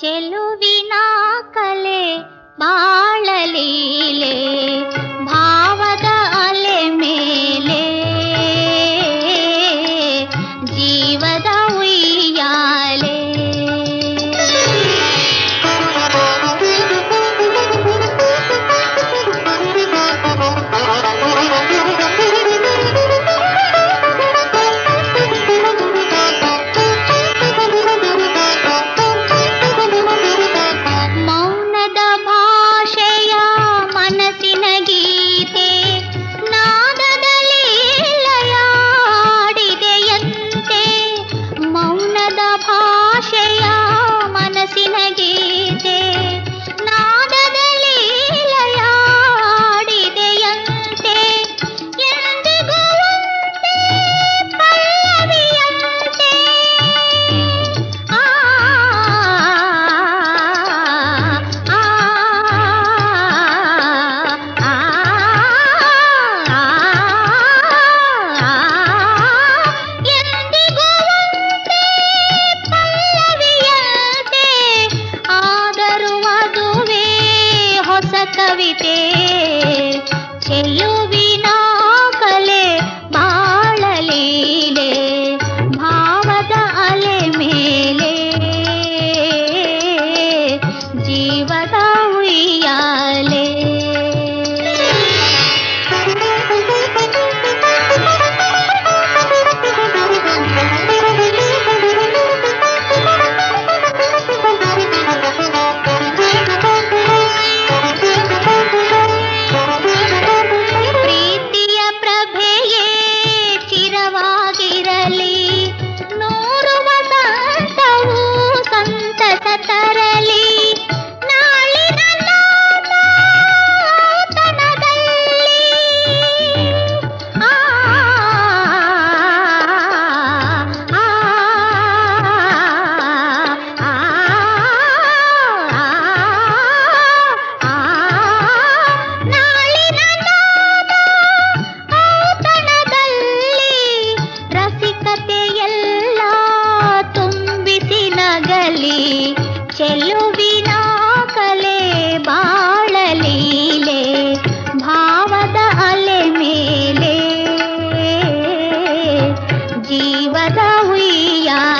ಚೆಲುವಿನ ಕಲೆ ಬಾಳಲೀಲೆ எல்லையோ ہوئی یا